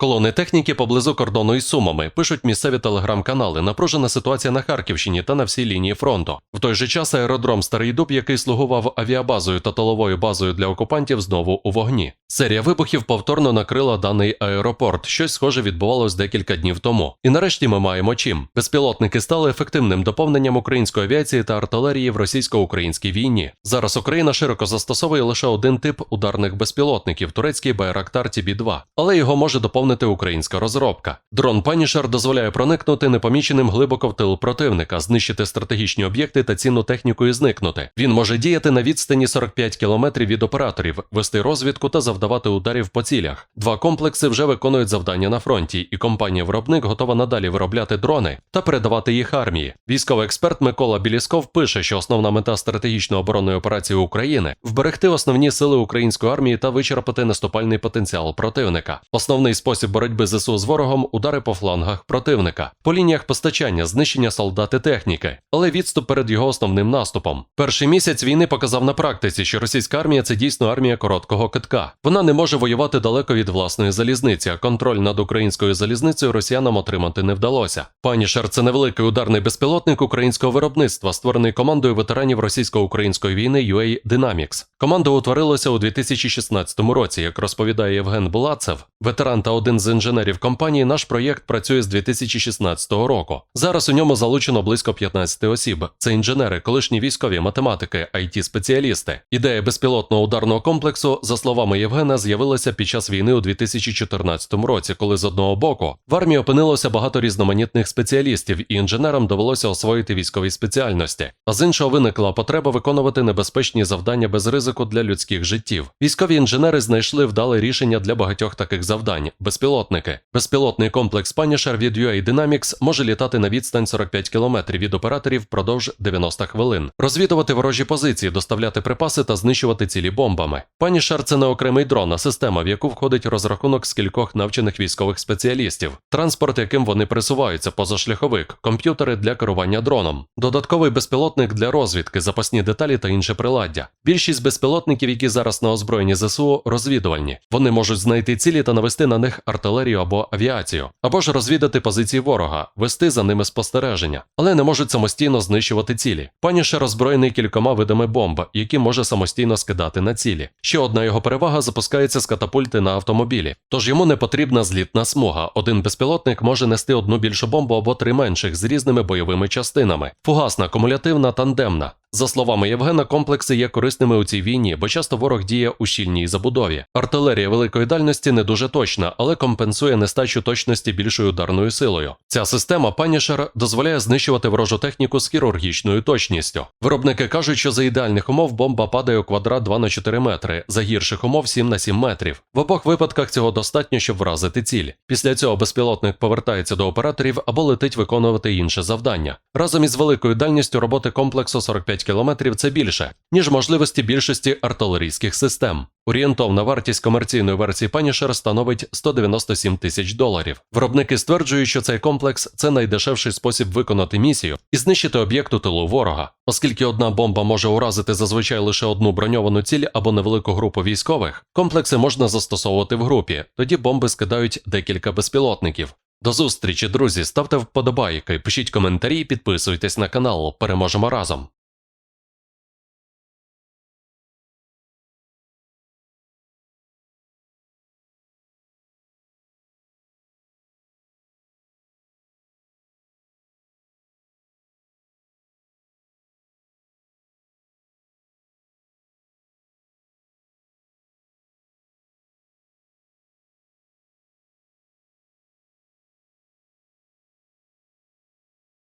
Колони техніки поблизу кордону із Сумами пишуть місцеві телеграм-канали. Напружена ситуація на Харківщині та на всій лінії фронту. В той же час аеродром Старий Дуб, який слугував авіабазою та тиловою базою для окупантів, знову у вогні. Серія вибухів повторно накрила даний аеропорт. Щось схоже відбувалось декілька днів тому. І нарешті ми маємо чим. Безпілотники стали ефективним доповненням української авіації та артилерії в російсько-українській війні. Зараз Україна широко застосовує лише один тип ударних безпілотників турецький Байрактар TB2, але його може доповнити українська розробка. Дрон Панішер дозволяє проникнути непоміченим глибоко в тил противника, знищити стратегічні об'єкти та цінну техніку і зникнути. Він може діяти на відстані 45 км від операторів, вести розвідку та завдавати ударів по цілях. Два комплекси вже виконують завдання на фронті, і компанія-виробник готова надалі виробляти дрони та передавати їх армії. Військовий експерт Микола Білісков пише, що основна мета стратегічної оборонної операції України вберегти основні сили української армії та вичерпати наступальний потенціал противника. Основний спосіб боротьби ЗСУ з ворогом удари по флангах противника, по лініях постачання, знищення солдат і техніки, але відступ перед його основним наступом. Перший місяць війни показав на практиці, що російська армія це дійсно армія короткого китка. Вона не може воювати далеко від власної залізниці, а контроль над українською залізницею росіянам отримати не вдалося. Панішер це невеликий ударний безпілотник українського виробництва, створений командою ветеранів російсько-української війни UA Dynamics. Команда утворилася у 2016 році. Як розповідає Євген Булацев, ветеран та один з інженерів компанії, наш проєкт працює з 2016 року. Зараз у ньому залучено близько 15 осіб. Це інженери, колишні військові математики, it спеціалісти Ідея безпілотного ударного комплексу, за словами Євгена, з'явилася під час війни у 2014 році, коли з одного боку в армії опинилося багато різноманітних спеціалістів, і інженерам довелося освоїти військові спеціальності. А з іншого виникла потреба виконувати небезпечні завдання без ризику для людських життів. Військові інженери знайшли вдале рішення для багатьох таких завдань безпілотники. Безпілотний комплекс Punisher від UA Dynamics може літати на відстань 45 км від операторів впродовж 90 хвилин, розвідувати ворожі позиції, доставляти припаси та знищувати цілі бомбами. Punisher – це не окремий дрон, а система, в яку входить розрахунок з кількох навчених військових спеціалістів, транспорт, яким вони присуваються, позашляховик, комп'ютери для керування дроном, додатковий безпілотник для розвідки, запасні деталі та інше приладдя. Більшість безпілотників, які зараз на озброєнні ЗСУ, розвідувальні. Вони можуть знайти цілі та навести на них артилерію або авіацію, або ж розвідати позиції ворога, вести за ними спостереження, але не можуть самостійно знищувати цілі. Паніше роззброєний кількома видами бомб, які може самостійно скидати на цілі. Ще одна його перевага запускається з катапульти на автомобілі, тож йому не потрібна злітна смуга. Один безпілотник може нести одну більшу бомбу або три менших з різними бойовими частинами: фугасна, кумулятивна, тандемна. За словами Євгена, комплекси є корисними у цій війні, бо часто ворог діє у щільній забудові. Артилерія великої дальності не дуже точна, але компенсує нестачу точності більшою ударною силою. Ця система Punisher дозволяє знищувати ворожу техніку з хірургічною точністю. Виробники кажуть, що за ідеальних умов бомба падає у квадрат 2 на 4 метри, за гірших умов 7 на 7 метрів. В обох випадках цього достатньо, щоб вразити ціль. Після цього безпілотник повертається до операторів або летить виконувати інше завдання. Разом із великою дальністю роботи комплексу 45 км це більше, ніж можливості більшості артилерійських систем. Орієнтовна вартість комерційної версії Punisher становить 197 тисяч доларів. Виробники стверджують, що цей комплекс це найдешевший спосіб виконати місію і знищити об'єкт у тилу ворога, оскільки одна бомба може уразити зазвичай лише одну броньовану ціль або невелику групу військових. Комплекси можна застосовувати в групі, тоді бомби скидають декілька безпілотників. До зустрічі, друзі! Ставте вподобайки, пишіть коментарі, підписуйтесь на канал. Переможемо разом.